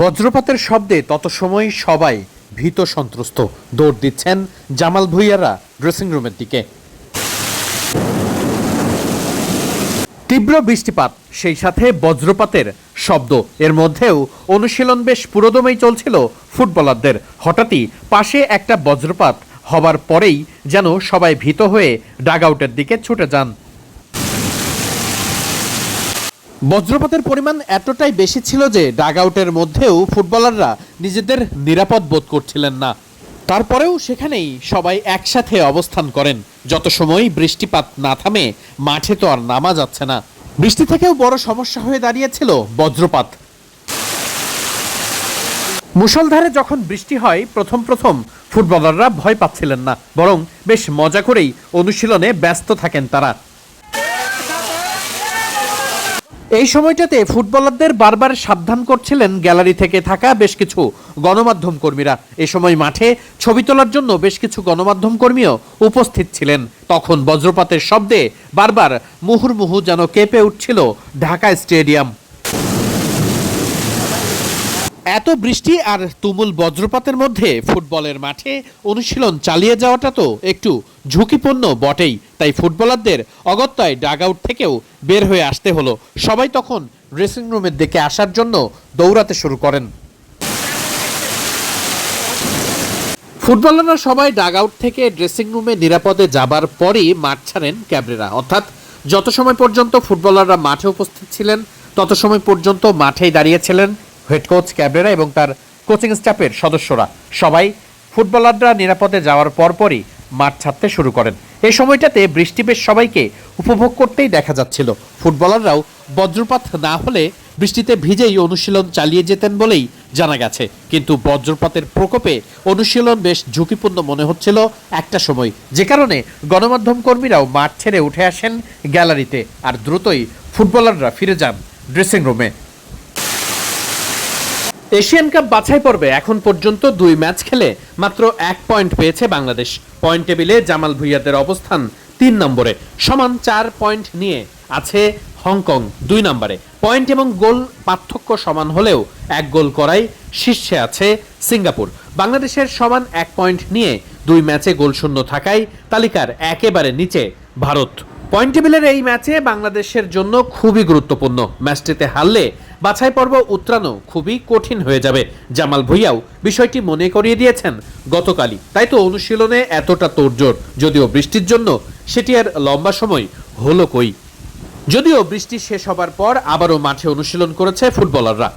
বজ্রপাতের শব্দে তত সময় সবাই ভীত সন্ত্রস্ত। দৌড় দিচ্ছেন জামাল ভুইয়ারা ড্রেসিং রুমের দিকে। তীব্র বৃষ্টিপাত, সেই সাথে বজ্রপাতের শব্দ। এর মধ্যেও অনুশীলন বেশ পুরোদমেই চলছিল ফুটবলারদের। হঠাৎই পাশে একটা বজ্রপাত হবার পরেই যেন সবাই ভীত হয়ে ডাগ দিকে ছুটে যান। বজ্রপাতের পরিমাণ এতটাই বেশি ছিল যে ডাগ আউটের মধ্যেও ফুটবলাররা নিজেদের নিরাপদ বোধ করছিলেন না। তারপরেও সেখানেই সবাই একসাথে অবস্থান করেন। যত সময় বৃষ্টিপাত না থামে, মাঠে তো আর নামা যাচ্ছে না। বৃষ্টি থেকেও বড় সমস্যা হয়ে দাঁড়িয়েছিল বজ্রপাত। মুষলধারে যখন বৃষ্টি হয়, প্রথম প্রথম ফুটবলাররা ভয় পাচ্ছিলেন না, বরং বেশ মজা করেই অনুশীলনে ব্যস্ত থাকেন তারা। এই সময়টাতে ফুটবলারদের বারবার সাবধান করছিলেন গ্যালারি থেকে থাকা বেশ কিছু গণমাধ্যম কর্মীরা। এ সময় মাঠে ছবি তোলার জন্য বেশ কিছু গণমাধ্যম কর্মীও উপস্থিত ছিলেন। তখন বজ্রপাতের শব্দে বারবার মুহুর্মুহু যেন কেঁপে উঠছিল ঢাকা স্টেডিয়াম। এত বৃষ্টি আর তুমুল বজ্রপাতের মধ্যে ফুটবলের মাঠে অনুশীলন চালিয়ে যাওয়াটা তো একটু ঝুঁকিপূর্ণ বটেই। তাই ফুটবলারদের অগত্যায় ডাগ আউট থেকেও বের হয়ে আসতে হলো। সবাই তখন ড্রেসিং রুমের দিকে আসার জন্য দৌড়াতে শুরু করেন। ফুটবলাররা সবাই ডাগ আউট থেকে ড্রেসিং রুমে নিরাপদে যাবার পরই মাঠ ছাড়েন ক্যাবরেরা। অর্থাৎ যত সময় পর্যন্ত ফুটবলাররা মাঠে উপস্থিত ছিলেন, তত সময় পর্যন্ত মাঠেই দাঁড়িয়েছিলেন হেড কোচ ক্যাবরেরা এবং তার কোচিং স্টাফের সদস্যরা। সবাই ফুটবলাররা নিরাপদে যাওয়ার পরপরই মাঠ ছাড়তে শুরু করেন। এই সময়টাতে বৃষ্টি বেশ সবাইকে উপভোগ করতেই দেখা যাচ্ছিল। ফুটবলাররাও বজ্রপাত না হলে বৃষ্টিতে ভিজেই অনুশীলন চালিয়ে যেতেন বলেই জানা গেছে। কিন্তু বজ্রপাতের প্রকোপে অনুশীলন বেশ ঝুঁকিপূর্ণ মনে হচ্ছিল একটা সময়। যে কারণে গণমাধ্যম কর্মীরাও মাঠ ছেড়ে উঠে আসেন গ্যালারিতে। আর দ্রুতই ফুটবলাররা ফিরে যান ড্রেসিং রুমে। এশিয়ান কাপ বাছাই পর্বে এখন পর্যন্ত দুই ম্যাচ খেলে মাত্র এক পয়েন্ট পেয়েছে বাংলাদেশ। পয়েন্ট টেবিলে জামাল ভুইয়াদের অবস্থান তিন নম্বরে। সমান চার পয়েন্ট নিয়ে আছে হংকং দুই নম্বরে। পয়েন্ট এবং গোল পার্থক্য সমান হলেও এক গোল করাই শীর্ষে আছে সিঙ্গাপুর। বাংলাদেশের সমান এক পয়েন্ট নিয়ে দুই ম্যাচে গোল শূন্য থাকায় তালিকার একেবারে নিচে ভারত। পয়েন্ট টেবিলের এই ম্যাচে বাংলাদেশের জন্য খুবই গুরুত্বপূর্ণ। ম্যাচটিতে হারলে বাছাই পর্ব উত্তরানো খুবই কঠিন হয়ে যাবে। জামাল ভুইয়াও বিষয়টি মনে করিয়ে দিয়েছেন গতকালই। তাই তো অনুশীলনে এতটা তোড়জোড়। যদিও বৃষ্টির জন্য সেটি আর লম্বা সময় হলো কই? যদিও বৃষ্টি শেষ হবার পর আবারও মাঠে অনুশীলন করেছে ফুটবলাররা।